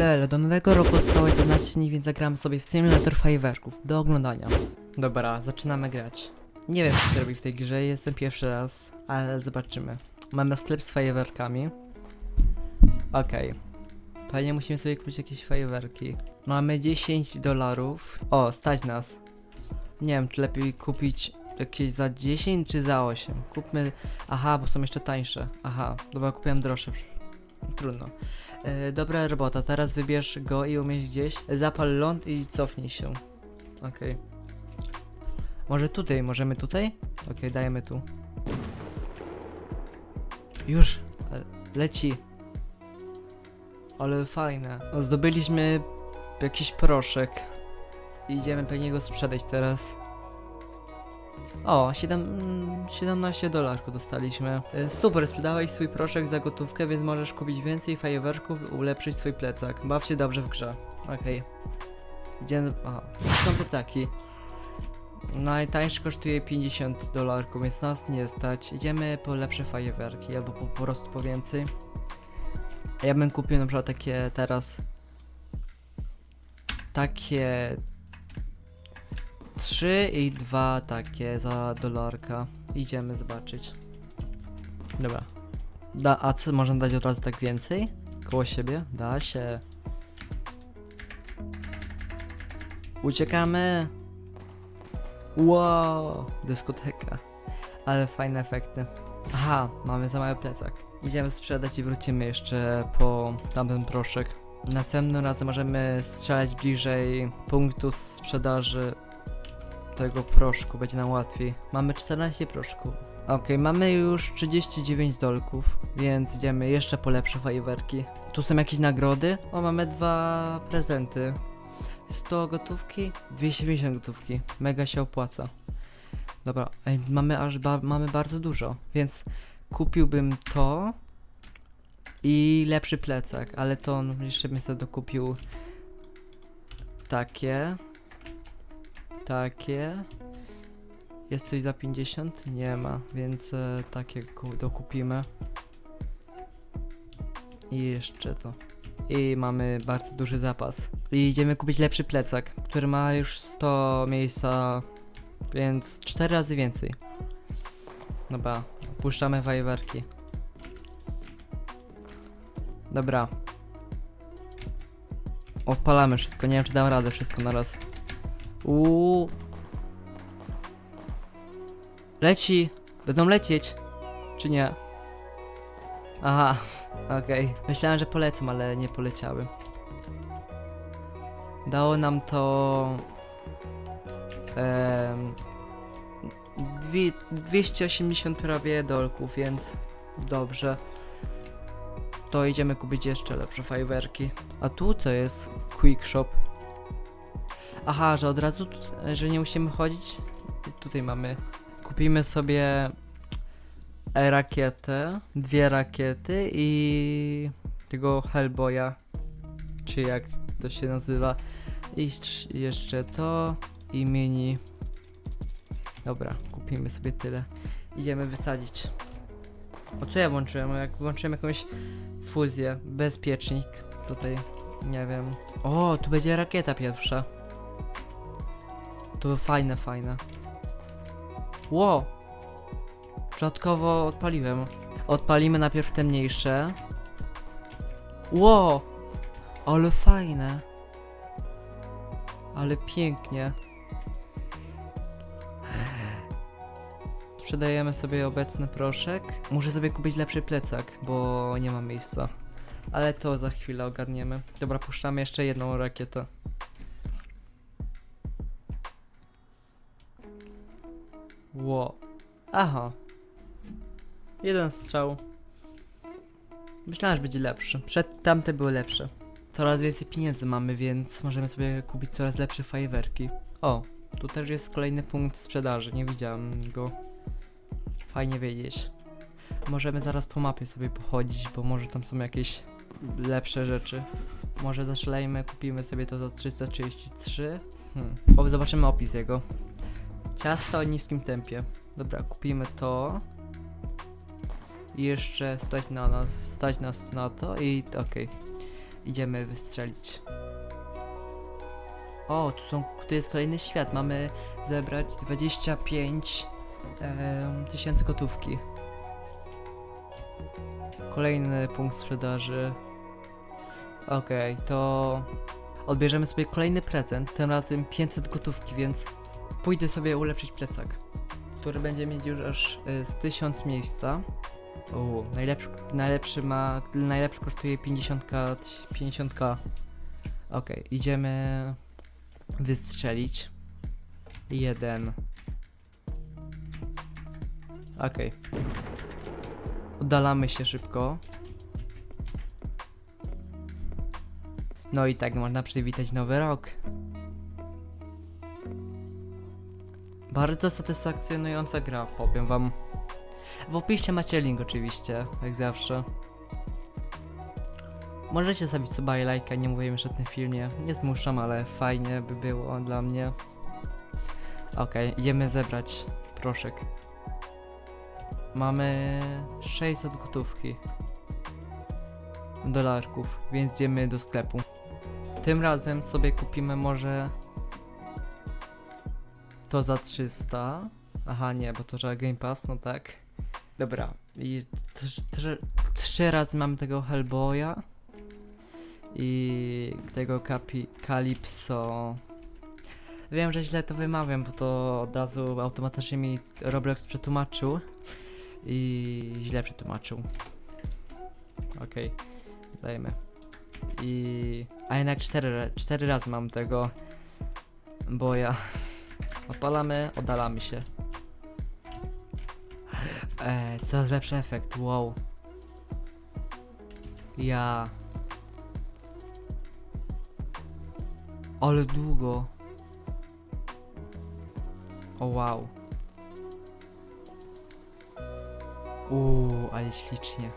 Lele, do nowego roku zostało 11 dni, więc zagramy sobie w Simulator Fajerwerków. Do oglądania. Dobra, zaczynamy grać. Nie wiem, co się robi w tej grze, jestem pierwszy raz, ale zobaczymy. Mamy sklep z fajerwerkami. Okej. Pewnie musimy sobie kupić jakieś fajerwerki. Mamy 10 dolarów. O, stać nas. Nie wiem, czy lepiej kupić jakieś za 10 czy za 8. Kupmy... Aha, bo są jeszcze tańsze. Aha, dobra, kupiłem droższe. Trudno. E, dobra robota, teraz wybierz go i umieść gdzieś. Zapal ląd i cofnij się. Okej. Może tutaj, możemy tutaj? Okej, dajemy tu. Już, e, leci. Ale fajne. Zdobyliśmy jakiś proszek. Idziemy pewnie go sprzedać teraz. O, 7, mm, 17 dolarków dostaliśmy. E, Super, sprzedałeś swój proszek za gotówkę, więc możesz kupić więcej fajerwerków ulepszyć swój plecak. Baw się dobrze w grze. Okej. Idziemy... Aha, są plecaki. Najtańszy kosztuje 50 dolarków, więc nas nie stać. Idziemy po lepsze fajerwerki, albo po, po prostu po więcej. Ja bym kupił na przykład takie teraz... Takie 3 i 2 takie za dolarka. Idziemy zobaczyć. Dobra. Da, a co, można dać od razu tak więcej? Koło siebie? Da się. Uciekamy! Wow! Dyskoteka. Ale fajne efekty. Aha, mamy za mały plecak. Idziemy sprzedać i wrócimy jeszcze po tamten proszek. Następnym razem możemy strzelać bliżej punktu sprzedaży tego proszku, będzie nam łatwiej. Mamy 14 proszków. Okej, mamy już 39 dolków, więc idziemy jeszcze po lepsze fajerwerki. Tu są jakieś nagrody. O, mamy dwa prezenty. 100 gotówki, 250 gotówki. Mega się opłaca. Dobra, ej, mamy aż ba mamy bardzo dużo, więc kupiłbym to i lepszy plecak, ale to jeszcze bym sobie dokupił takie. Takie. Jest coś za 50? Nie ma, więc e, takie ku- dokupimy. I jeszcze to. I mamy bardzo duży zapas. I idziemy kupić lepszy plecak, który ma już 100 miejsca, więc 4 razy więcej. Dobra, puszczamy fajwerki. Dobra. Odpalamy wszystko, nie wiem czy dam radę wszystko na raz. Uuu. Leci. Będą lecieć. Czy nie? Aha, okej. Myślałem, że polecą, ale nie poleciały. Dało nam to... dwie, 280 prawie dolków, więc dobrze. To idziemy kupić jeszcze lepsze fajwerki. A tu to jest Quick Shop. Aha, że od razu, że nie musimy chodzić. Tutaj mamy. Kupimy sobie e, rakietę, dwie rakiety i tego Hellboya, czy jak to się nazywa. I jeszcze to i mini. Dobra, kupimy sobie tyle. Idziemy wysadzić. O co ja włączyłem? Jak włączyłem jakąś fuzję, bezpiecznik tutaj, nie wiem. O, tu będzie rakieta pierwsza. To fajne, fajne. Ło! Przypadkowo odpaliłem. Odpalimy najpierw te mniejsze. Ło! Ale fajne. Ale pięknie. Sprzedajemy sobie obecny proszek. Muszę sobie kupić lepszy plecak, bo nie ma miejsca. Ale to za chwilę ogarniemy. Dobra, puszczamy jeszcze jedną rakietę. Ło. Aha. Jeden strzał. Myślałem, że będzie lepszy. Przed tamte były lepsze. Coraz więcej pieniędzy mamy, więc możemy sobie kupić coraz lepsze fajerwerki. O, tu też jest kolejny punkt sprzedaży. Nie widziałem go. Fajnie wiedzieć. Możemy zaraz po mapie sobie pochodzić, bo może tam są jakieś lepsze rzeczy. Może zaszalejmy, kupimy sobie to za 333. Hmm. O, zobaczymy opis jego. Ciasto o niskim tempie. Dobra, kupimy to. I jeszcze stać na nas, stać nas na to i okej. idziemy wystrzelić. O, tu, są, tu jest kolejny świat. Mamy zebrać 25 em, tysięcy gotówki. Kolejny punkt sprzedaży. Okej, to odbierzemy sobie kolejny prezent, tym razem 500 gotówki, więc pójdę sobie ulepszyć plecak, który będzie mieć już aż y, z 1000 miejsca. U, najlepszy, najlepszy ma, najlepszy kosztuje 50, 50k. Okej, idziemy wystrzelić. Jeden. Okej. Oddalamy się szybko. No i tak można przywitać nowy rok. Bardzo satysfakcjonująca gra, powiem wam. W opisie macie link oczywiście, jak zawsze. Możecie zabić suba i lajka, nie mówię już o tym filmie. Nie zmuszam, ale fajnie by było dla mnie. Okej, idziemy zebrać proszek. Mamy 600 gotówki. Dolarków, więc idziemy do sklepu. Tym razem sobie kupimy może to za 300. Aha, nie, bo to trzeba Game Pass, no tak. Dobra, i trz- trz- trzy razy mamy tego Hellboya i tego Capi Calypso. Wiem, że źle to wymawiam, bo to od razu automatycznie mi Roblox przetłumaczył i źle przetłumaczył. Okej, dajmy. I... A jednak cztery, ra- cztery razy mam tego boja. Odpalamy, oddalamy się. E, coraz lepszy efekt, wow. Ja. Ale długo. O wow. Uuu, ale ślicznie.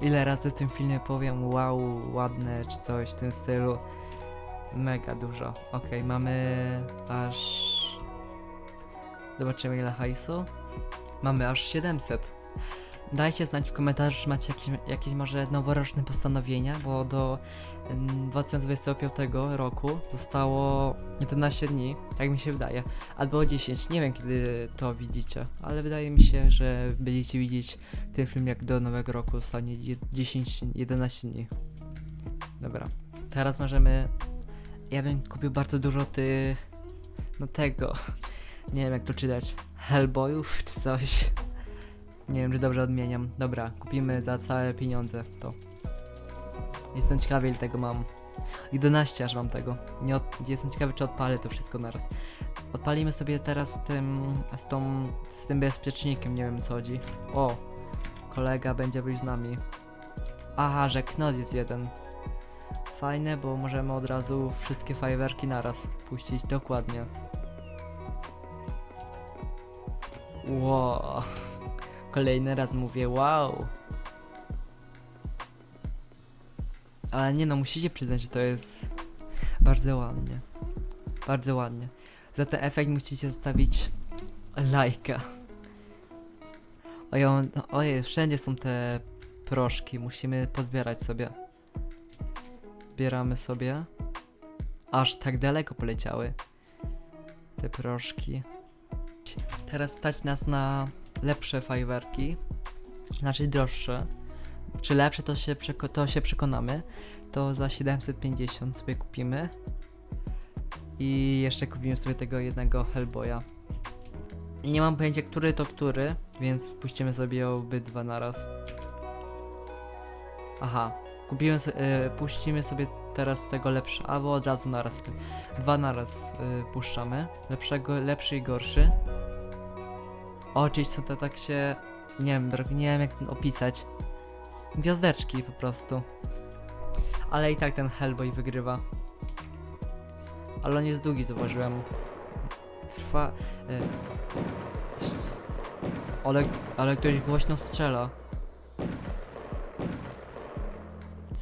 Ile razy w tym filmie powiem wow, ładne czy coś w tym stylu. Mega dużo. Okej, mamy aż... Zobaczymy ile hajsu. Mamy aż 700. Dajcie znać w komentarzu, czy macie jakieś, jakieś może noworoczne postanowienia, bo do mm, 2025 roku zostało 11 dni, tak mi się wydaje, albo 10, nie wiem kiedy to widzicie, ale wydaje mi się, że będziecie widzieć ten film jak do nowego roku zostanie je- 10-11 dni. Dobra, teraz możemy, ja bym kupił bardzo dużo tych, no tego, nie wiem jak to czytać, Hellboyów czy coś. Nie wiem, czy dobrze odmieniam. Dobra, kupimy za całe pieniądze to. Jestem ciekawy, ile tego mam. 11 aż mam tego. Nie od... Jestem ciekawy, czy odpalę to wszystko naraz. Odpalimy sobie teraz z tym, z tą, z tym bezpiecznikiem, nie wiem co chodzi. O, kolega będzie być z nami. Aha, że knot jest jeden. Fajne, bo możemy od razu wszystkie fajerwerki naraz puścić, dokładnie. Wow. Kolejny raz mówię wow. Ale nie no, musicie przyznać, że to jest bardzo ładnie. Bardzo ładnie. Za ten efekt musicie zostawić lajka. Ojej, on- ojej, wszędzie są te proszki, musimy pozbierać sobie. Zbieramy sobie. Aż tak daleko poleciały te proszki. Teraz stać nas na lepsze fajwerki, znaczy droższe. Czy lepsze to się, to się przekonamy. To za 750 sobie kupimy. I jeszcze kupimy sobie tego jednego Hellboya. I nie mam pojęcia, który to który, więc puścimy sobie obydwa naraz. Aha, kupimy y, puścimy sobie teraz tego lepsze, albo od razu naraz. Dwa naraz y, puszczamy. Lepszego, lepszy i gorszy. O, czyli są to tak się... Nie wiem, nie wiem jak ten opisać. Gwiazdeczki po prostu. Ale i tak ten Hellboy wygrywa. Ale on jest długi, zauważyłem. Trwa... Y... Ale, ale ktoś głośno strzela.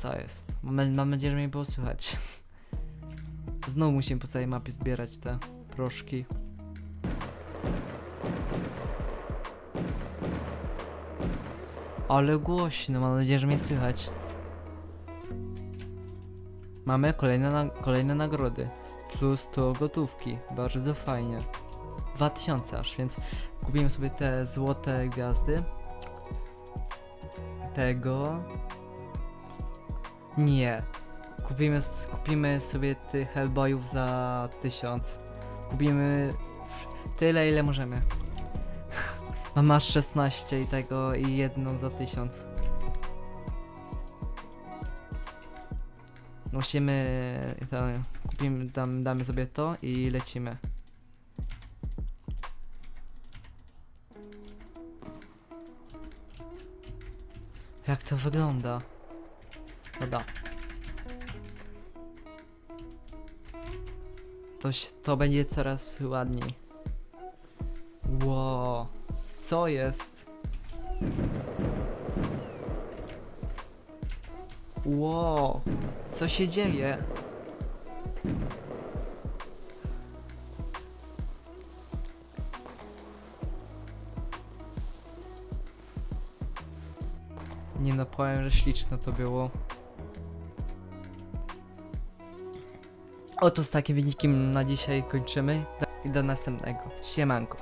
Co jest? Mam, mam nadzieję, że mnie było słychać. Znowu musimy po całej mapie zbierać te proszki. Ale głośno, mam nadzieję, że mnie słychać. Mamy kolejne, na, kolejne nagrody. Plus 100 gotówki. Bardzo fajnie. 2000 aż, więc kupimy sobie te złote gwiazdy. Tego. Nie. Kupimy, kupimy sobie tych Hellboyów za 1000. Kupimy tyle, ile możemy. A masz 16 i tego i jedną za 1000. Musimy. To, kupimy, dam, damy sobie to i lecimy. Jak to wygląda? To, ś- to będzie coraz ładniej. Ło, co jest? Ło, co się dzieje? Nie no, powiem, że śliczne to było. Oto z takim wynikiem na dzisiaj kończymy do następnego. Siemanko.